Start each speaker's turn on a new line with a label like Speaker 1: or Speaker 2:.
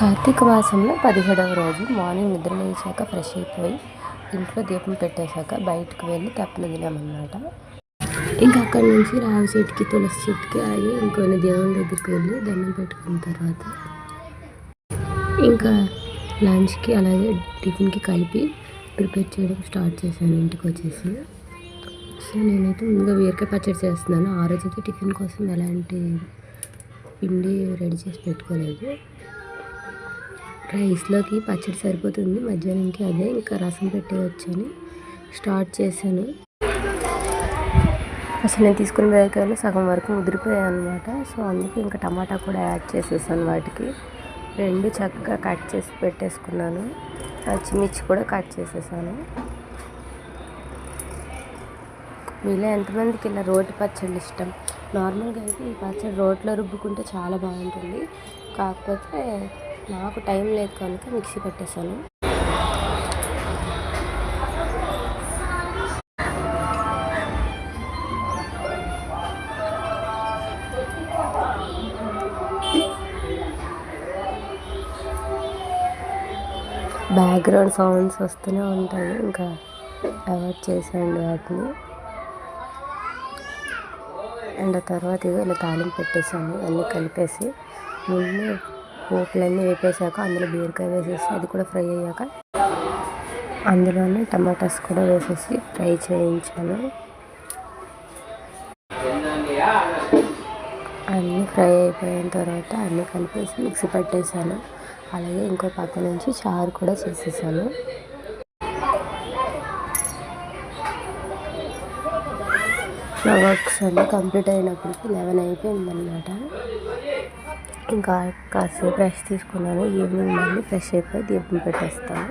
Speaker 1: కార్తీక మాసంలో పదిహేడవ రోజు మార్నింగ్ నిద్ర లేచాక ఫ్రెష్ అయిపోయి ఇంట్లో దీపం పెట్టేశాక బయటకు వెళ్ళి తప్పన తినామన్నమాట. ఇంకా అక్కడి నుంచి రావి చెట్టుకి తులసి చెట్టుకి అలాగే ఇంకొన్ని దేవుని దగ్గరికి వెళ్ళి దండం పెట్టుకున్న తర్వాత ఇంకా లంచ్కి అలాగే టిఫిన్కి కలిపి ప్రిపేర్ చేయడం స్టార్ట్ చేశాను ఇంటికి వచ్చేసి. సో నేనైతే ముందుగా బీరకాయ పచ్చడి చేస్తున్నాను. ఆ రోజు అయితే టిఫిన్ కోసం ఎలాంటి పిండి రెడీ చేసి పెట్టుకోలేదు. రైస్లోకి పచ్చడి సరిపోతుంది. మధ్యాహ్నంకి అదే. ఇంకా రసం పెట్టేయచ్చని స్టార్ట్ చేశాను. అసలు నేను తీసుకున్న బీరకాయలు సగం వరకు ముదిరిపోయాయి అనమాట సో అందుకే ఇంకా టమాటా కూడా యాడ్ చేసేసాను వాటికి. రెండు చక్కగా కట్ చేసి పెట్టేసుకున్నాను. పచ్చిమిర్చి కూడా కట్ చేసేసాను. మీలో ఎంతమందికి ఇలా రోటి పచ్చళ్ళు ఇష్టం? నార్మల్గా అయితే ఈ పచ్చడి రోట్లో రుబ్బుకుంటే చాలా బాగుంటుంది. కాకపోతే నాకు టైం లేదు కనుక మిక్సీ పెట్టేశాను. బ్యాక్గ్రౌండ్ సౌండ్స్ వస్తూనే ఉంటాయి. ఇంకా అవాయిడ్ చేసేయండి వాటిని. అండ్ ఆ తర్వాత ఇక ఇలా తాలింపు పెట్టేసాను అన్నీ కలిపేసి. ముందు పోపులన్నీ వేపేసాక అందులో బీరకాయ వేసేసి అది కూడా ఫ్రై అయ్యాక అందులోనే టమాటాస్ కూడా వేసేసి ఫ్రై చేయించాను. అన్నీ ఫ్రై అయిపోయిన తర్వాత అన్నీ కలిపేసి మిక్సీ పట్టేశాను. అలాగే ఇంకో పక్క నుంచి చారు కూడా చేసేసాను. నా వర్క్స్ అన్నీ కంప్లీట్ అయినప్పటికి లెవెన్ అయిపోయిందనమాట ఇంకా కాసేపు రెస్ట్ తీసుకున్నాను. ఈవినింగ్ మళ్ళీ ఫ్రెష్ అయిపోయి దీపం పెట్టేస్తాను.